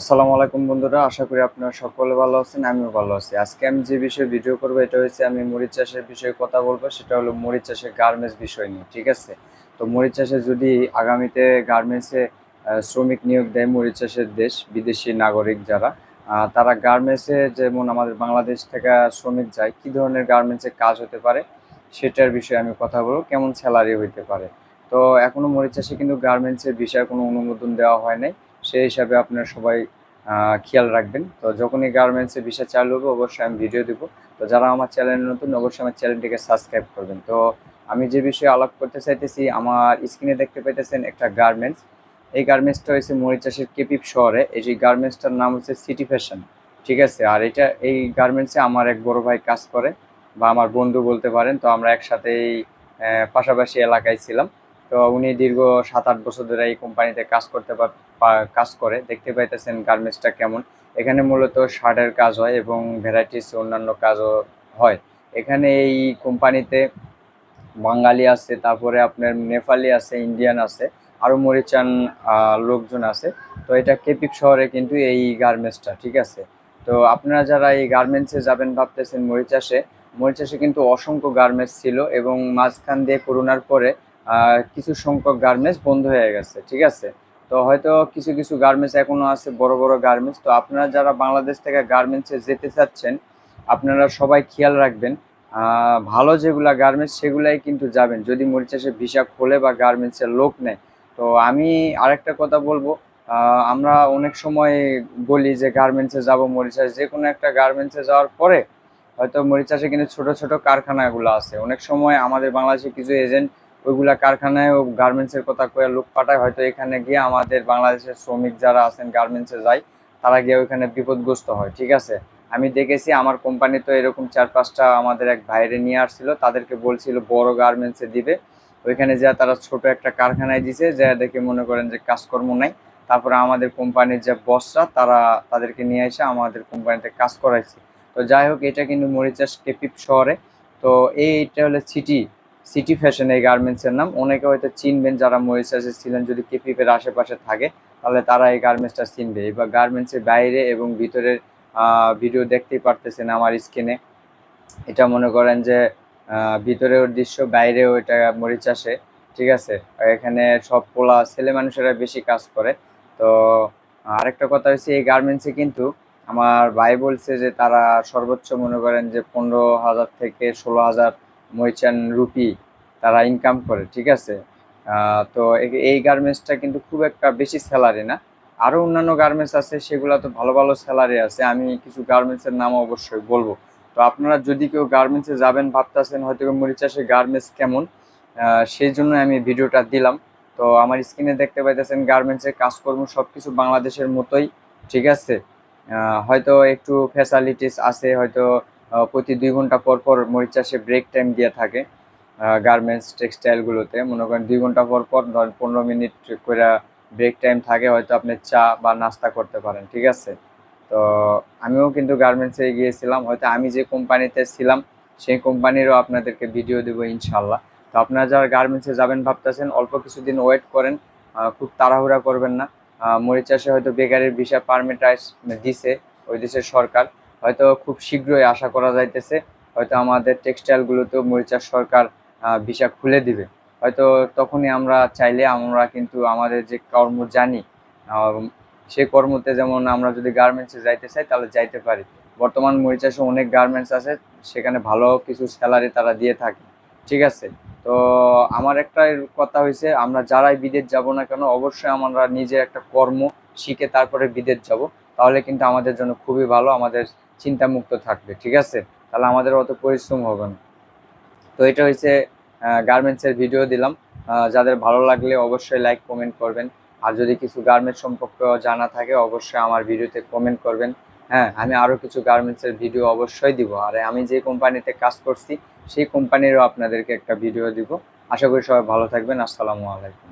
আসসালামু আলাইকুম বন্ধুরা, আশা করি আপনারা সকলে ভালো আছেন, আমিও ভালো আছি। আজকে আমি যে বিষয়ে ভিডিও করব, এটা হচ্ছে আমি মরিচ চাষের বিষয়ে কথা বলব, সেটা হলো মরিচ চাষের গার্মেন্টস বিষয় নিয়ে, ঠিক আছে? তো মরিচ চাষে যদি আগামীতে গার্মেন্টসে শ্রমিক নিয়োগ দেয় মরিচ চাষের দেশ, বিদেশি নাগরিক যারা তারা গার্মেন্টসে যেমন আমাদের বাংলাদেশ থেকে শ্রমিক যায়, কি ধরনের গার্মেন্টসে কাজ হতে পারে, সেটার বিষয়ে আমি কথা বলব, কেমন স্যালারি হইতে পারে। তো এখনও মরিচ চাষে কিন্তু গার্মেন্টসের বিষয়ে কোনো অনুমোদন দেওয়া হয় নাই। সেই হিসাবে আপনারা সবাই খেয়াল রাখবেন। তো যখনই গার্মেন্টসের বিষয় চালু হবে, অবশ্যই আমি ভিডিও দেবো। তো যারা আমার চ্যানেল নতুন, অবশ্যই আমার চ্যানেলটিকে সাবস্ক্রাইব করবেন। তো আমি যে বিষয়ে আলাপ করতে চাইতেছি, আমার স্ক্রিনে দেখতে পাইতেছেন একটা গার্মেন্টস এই গার্মেন্টসটা হয়েছে মরিচাষের কেপিপ শহরে। এই যে গার্মেন্টসটার নাম হচ্ছে সিটি ফ্যাশন ঠিক আছে? আর এটা, এই গার্মেন্টসে আমার এক বড় ভাই কাজ করে, বা আমার বন্ধু বলতে পারেন। তো আমরা একসাথেই পাশাপাশি এলাকায় ছিলাম। তো উনি দীর্ঘ সাত আট বছর ধরে এই কোম্পানিতে কাজ করতে কাজ করে। দেখতে পাইতেছেন গার্মেন্টসটা কেমন। এখানে মূলত শার্টের কাজ হয় এবং ভ্যারাইটিস অন্যান্য কাজও হয়। এখানে এই কোম্পানিতে বাঙালি আছে, তারপরে আপনার নেপালি আছে, ইন্ডিয়ান আছে, আরও মরিচান লোকজন আছে। তো এটা কেপিপ শহরে কিন্তু এই গার্মেন্টসটা, ঠিক আছে? তো আপনারা যারা এই গার্মেন্টসে যাবেন ভাবতেছেন মরিচাষে মরিচাষে কিন্তু অসংখ্য গার্মেন্টস ছিল এবং মাঝখান দিয়ে করোনার পরে কিছু সংখ্যক গার্মেন্টস বন্ধ হয়ে গেছে, ঠিক আছে? তো হয়তো কিছু কিছু গার্মেন্টস এখনও আছে, বড় বড় গার্মেন্টস তো আপনারা যারা বাংলাদেশ থেকে গার্মেন্টসে যেতে চাচ্ছেন, আপনারা সবাই খেয়াল রাখবেন ভালো যেগুলা গার্মেন্টস সেগুলাই কিন্তু যাবেন। যদি মরিচাষে ভিসা খোলে বা গার্মেন্টসের লোক নেয়। তো আমি আরেকটা কথা বলব আমরা অনেক সময় বলি যে গার্মেন্টসে যাব মরিচাষ যে কোনো একটা গার্মেন্টসে যাওয়ার পরে হয়তো মরিচাষে কিন্তু ছোট ছোট কারখানাগুলো আছে। অনেক সময় আমাদের বাংলাদেশে কিছু এজেন্ট ওইগুলা কারখানায় ও গার্মেন্টসের কথা কয়ে লোক পাঠায়, হয়তো এখানে গিয়ে আমাদের বাংলাদেশের শ্রমিক যারা আছেন গার্মেন্টসে যায় তারা গিয়ে ওইখানে বিপদগ্রস্ত হয়, ঠিক আছে? আমি দেখেছি আমার কোম্পানি তো এরকম চার পাঁচটা আমাদের এক ভাইরে নিয়ে আসছিল, তাদেরকে বলছিল বড় গার্মেন্টসে দিবে। ওইখানে যা তারা ছোট একটা কারখানায় দিছে, যা দেখে মনে করেন যে কাজকর্ম নাই। তারপরে আমাদের কোম্পানির যে বসরা তারা তাদেরকে নিয়ে এসে আমাদের কোম্পানিতে কাজ করাইছে। তো যাই হোক, এটা কিন্তু মরিচাস কেপিপ শহরে। তো এইটা হলো সিটি সিটি ফ্যাশন এই গার্মেন্টসের নাম। অনেকে হয়তো চিনবেন যারা মরিচাসে ছিলেন, যদি কেপিপের আশেপাশে থাকে, তাহলে তারা এই গার্মেন্টসটা চিনবে। এবার গার্মেন্টসের বাইরে এবং ভিতরের ভিডিও দেখতেই পারতেছেন আমার স্ক্রিনে এটা মনে করেন যে ভিতরেও দৃশ্য, বাইরেও এটা মরিচ আসে ঠিক আছে? এখানে সব পোলা ছেলে মানুষেরা বেশি কাজ করে। তো, আরেকটা কথা হচ্ছে, এই গার্মেন্টসে কিন্তু আমার ভাই বলছে যে, তারা সর্বোচ্চ মনে করেন যে, পনেরো হাজার থেকে ষোলো হাজার মরিচান রুপি, তারা ইনকাম করে, ঠিক আছে? তো এই গার্মেন্টসটা কিন্তু খুব একটা বেশি স্যালারি না। আরও অন্যান্য গার্মেন্টস আছে, সেগুলো তো ভালো ভালো স্যালারি আছে। আমি কিছু গার্মেন্টসের নাম অবশ্যই বলব। তো আপনারা যদি কেউ গার্মেন্টসে যাবেন, ভাবতেছেন হয়তো কেউ মরিচাষে গার্মেন্টস কেমন সেই জন্য আমি ভিডিওটা দিলাম। তো আমার স্ক্রিনে দেখতে পাইতেছেন গার্মেন্টসের কাজকর্ম সব কিছু বাংলাদেশের মতোই, ঠিক আছে? হয়তো একটু ফ্যাসালিটিস আছে, হয়তো প্রতি দুই ঘণ্টা পর পর মরিচ চাষে ব্রেক টাইম দিয়ে থাকে গার্মেন্টস টেক্সটাইলগুলোতে মনে করেন দুই ঘণ্টা পর পর ধরেন পনেরো মিনিট করে ব্রেক টাইম থাকে, হয়তো আপনি চা বা নাস্তা করতে পারেন, ঠিক আছে? তো আমিও কিন্তু গার্মেন্টসে গিয়েছিলাম, হয়তো আমি যে কোম্পানিতে ছিলাম, সেই কোম্পানিরও আপনাদেরকে ভিডিও দেবো ইনশাল্লাহ তো আপনারা যারা গার্মেন্টসে যাবেন ভাবতেছেন, অল্প কিছুদিন ওয়েট করেন খুব তাড়াহুড়া করবেন না। মরিচ চাষে হয়তো বেকারের ভিসা পারমিট দিছে, ওই দেশের সরকার। হয়তো খুব শীঘ্রই আশা করা যাইতেছে, হয়তো আমাদের টেক্সটাইলগুলোতেও মরিচাষ সরকার ভিসা খুলে দিবে। হয়তো তখনই আমরা চাইলে আমরা কিন্তু আমাদের যে কর্ম জানি সেই কর্মতে যেমন আমরা যদি গার্মেন্টসে যাইতে চাই তাহলে যাইতে পারি। বর্তমান মরিচাষে অনেক গার্মেন্টস আছে, সেখানে ভালো কিছু স্যালারি তারা দিয়ে থাকে। ঠিক আছে? তো আমার একটা কথা হয়েছে আমরা যারাই বিদেশ যাব না কেন, অবশ্যই আমরা নিজের একটা কর্ম শিখে তারপরে বিদেশ যাব। তাহলে কিন্তু আমাদের জন্য খুবই ভালো, আমাদের চিন্তামুক্ত থাকবে, ঠিক আছে? তাহলে আমাদের অত পরিশ্রম হবে না। তো এটা হয়েছে গার্মেন্টসের ভিডিও দিলাম। যাদের ভালো লাগলে অবশ্যই লাইক কমেন্ট করবেন। আর যদি কিছু গার্মেন্টস সম্পর্কে জানা থাকে, অবশ্যই আমার ভিডিওতে কমেন্ট করবেন। হ্যাঁ আমি আরও কিছু গার্মেন্টসের ভিডিও অবশ্যই দিব। আর আমি যে কোম্পানিতে কাজ করছি, সেই কোম্পানিরও আপনাদেরকে একটা ভিডিও দিব। আশা করি সবাই ভালো থাকবেন। আসসালামু আলাইকুম।